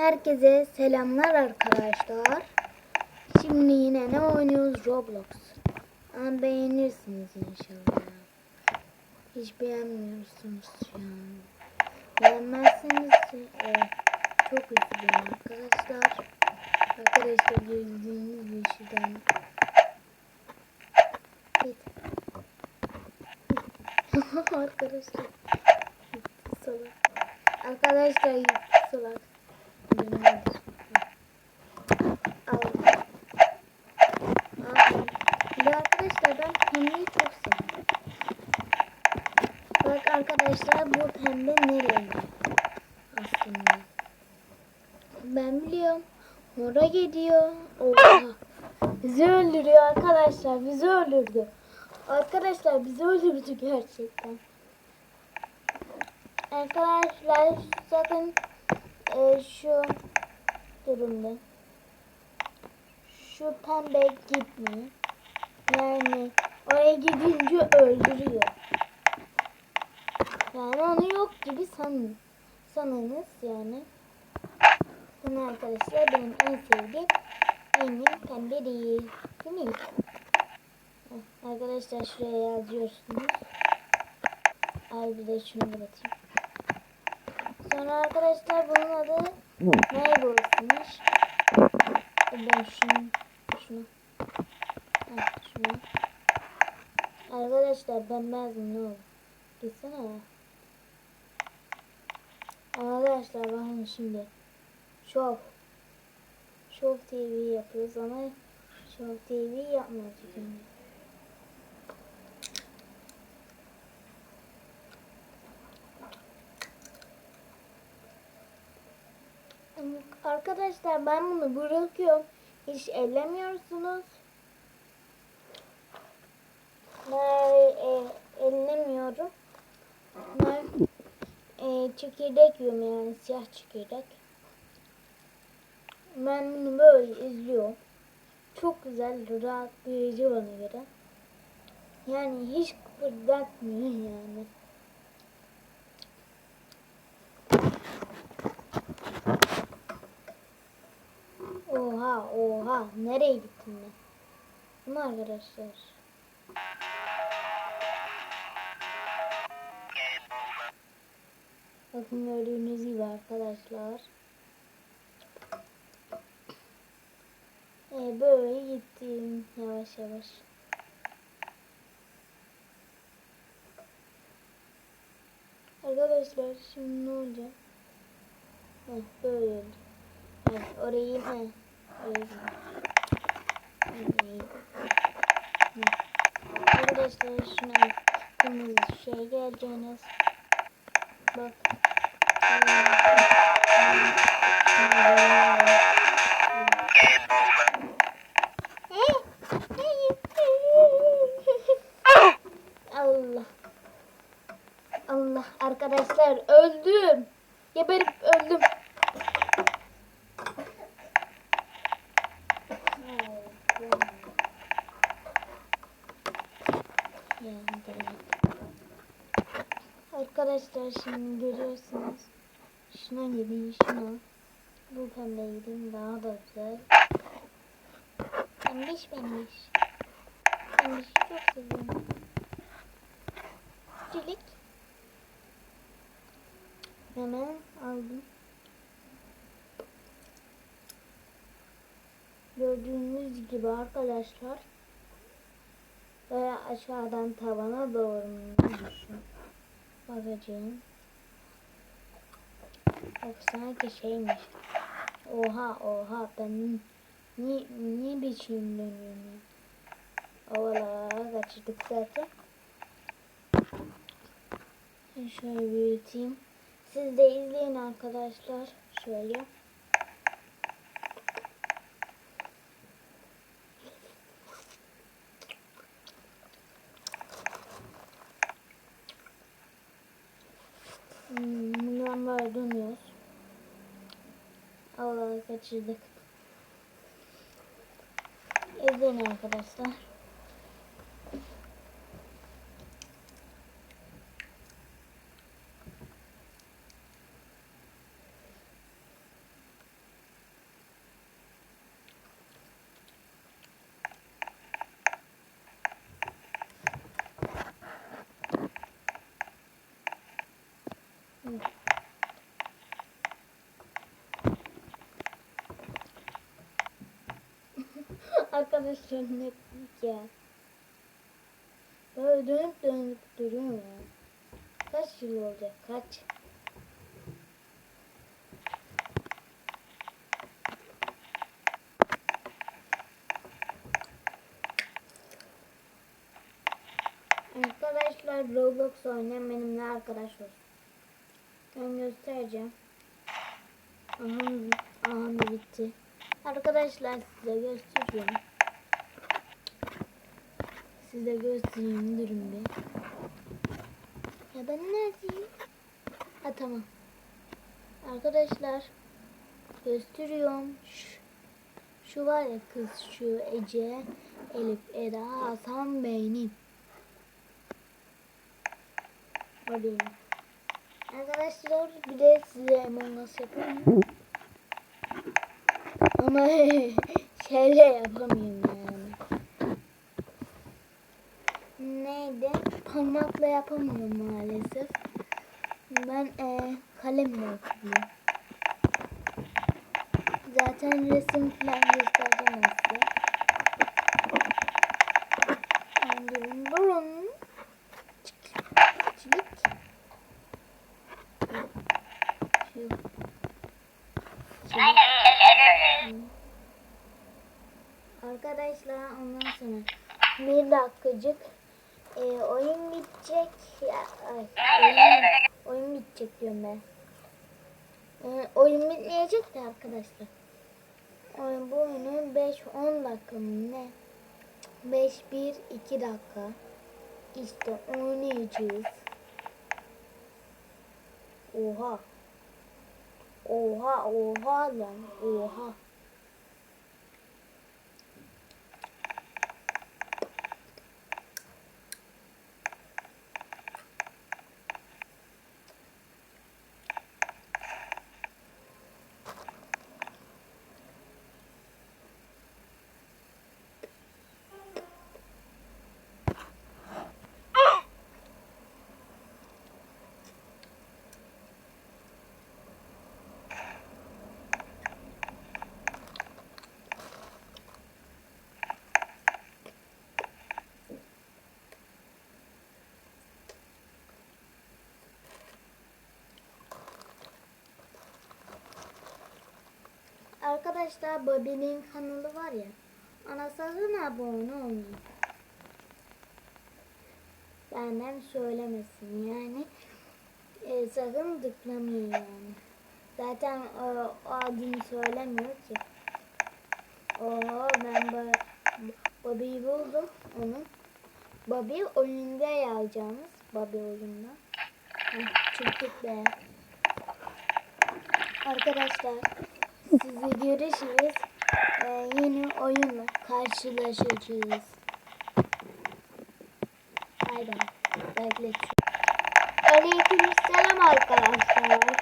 Herkese selamlar arkadaşlar. Şimdi yine ne oynuyoruz? Roblox. Ama beğenirsiniz inşallah. Hiç beğenmiyorsunuz ya. Beğenmezseniz e, çok üzülüyorum arkadaşlar. Arkadaşlar gördüğünüz şuradan. Git. arkadaşlar. Salak. Arkadaşlar salak. Bir arkadaşlar ben pembeyi çok seviyorum. Bak arkadaşlar bu pembe nereye aslında? Ben biliyorum. Mora gidiyor. Oha. Bizi öldürüyor arkadaşlar. Bizi öldürdü. Arkadaşlar bizi öldürdü gerçekten. Arkadaşlar sakın e, şu durumda şu pembe gitmeyin. Yani oraya gidince öldürüyor. Yani onu yok gibi sanın. Sanınız yani. Bunu arkadaşlar benim en sevdiğim benim pembe değil. Değil mi? Arkadaşlar şuraya yazıyorsunuz. Ay bir de şunu bırakayım. Sonra arkadaşlar bunun adı Neighbors'mış. Ben şunu, şunu, Heh, şunu. Arkadaşlar ben bezim ne olur. Gitsene ya. Arkadaşlar bakın şimdi. Şov. Şov TV yapıyoruz ama Şov TV yapmadık şimdi. Arkadaşlar ben bunu bırakıyorum. Hiç ellemiyorsunuz. Ben e, ellemiyorum. Ben e, çekirdek yiyorum yani siyah çekirdek. Ben bunu böyle izliyorum. Çok güzel, rahat büyücü bana göre. Yani hiç kıpırdatmıyor yani. Oha oha nereye gittin ben? Ama arkadaşlar. Bakın gördüğünüz gibi arkadaşlar. Ee, böyle gittim yavaş yavaş. Arkadaşlar şimdi ne olacak? Heh, böyle oldu. Evet, orayı he. Arkadaşlar şuna kırmızı şey geleceğiniz. Bak. Allah. Allah arkadaşlar öldüm. Geberip öldüm. Arkadaşlar şimdi görüyorsunuz. Şuna gidin şuna. Bu pembe gidin daha da güzel. Pembiş pembiş. Pembiş çok seviyorum. Çelik. Hemen aldım. Gördüğünüz gibi arkadaşlar böyle aşağıdan tavana doğru. Bakacağım. Bak sanki şeymiş. Oha oha ben niye, niye biçim dönüyorum ya? Ovala kaçırdık zaten. Şöyle büyüteyim. Siz de izleyin arkadaşlar. Şöyle. Kaçırdık. İzleyin arkadaşlar. Arkadaşlar ne ya. Böyle dönüp dönüp duruyor ya. Kaç yıl olacak? Kaç? Arkadaşlar Roblox oynayan benimle arkadaş olsun. Ben göstereceğim. Aha, aha bitti. Arkadaşlar size gösteriyorum. Size göstereyim durun bir. Ya ben neredeyim? Ha tamam. Arkadaşlar gösteriyorum. Şu, şu var ya kız şu Ece, Elif, Eda, Hasan benim. Hadi. Arkadaşlar bir de size Among Us yapayım. Ama şeyle yapamıyorum yani. Neydi? Parmakla yapamıyorum maalesef. Ben e, kalemle yapıyorum. Zaten resim falan göstereceğim ben size. Tamam, Durun durun. Çık. Çık. Şu. Arkadaşlar ondan sonra bir dakikacık e, oyun bitecek. Ya, ay, oyun, diyorum ben. E, oyun bitmeyecek de arkadaşlar. Oyun, bu oyunu 5-10 dakika mı ne? 5-1-2 dakika. İşte oynayacağız. Oha. Oha oha lan oha. Arkadaşlar Bobby'nin kanalı var ya. Ana sakın abone olmayın. Benden söylemesin yani. E, sakın tıklamayın yani. Zaten o, o adını söylemiyor ki. Oo ben Bo- Bobby'yi buldum onu. Bobby oyunda yazacağımız. Bobby oyunda. Heh, çıktık be. Arkadaşlar sizi görüşürüz. Ee, yeni oyunla karşılaşacağız. Bay. Bekletin. Aleyküm selam arkadaşlar.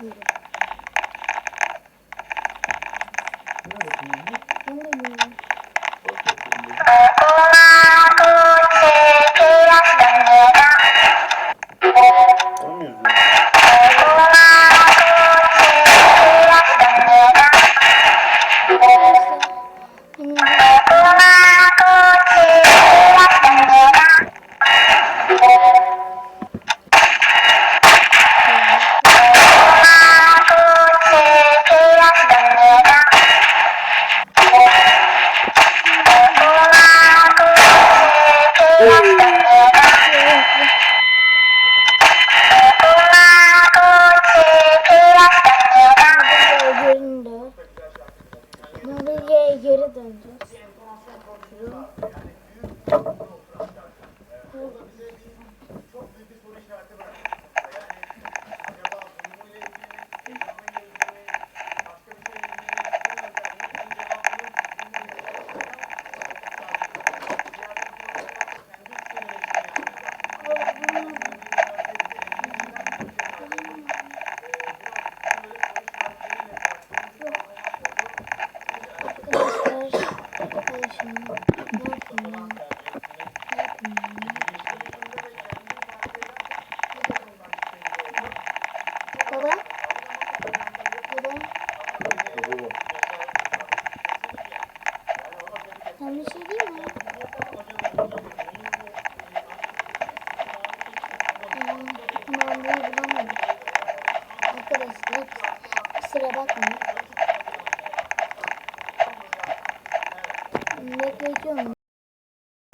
Yeah. Baba. Sen bir şey değil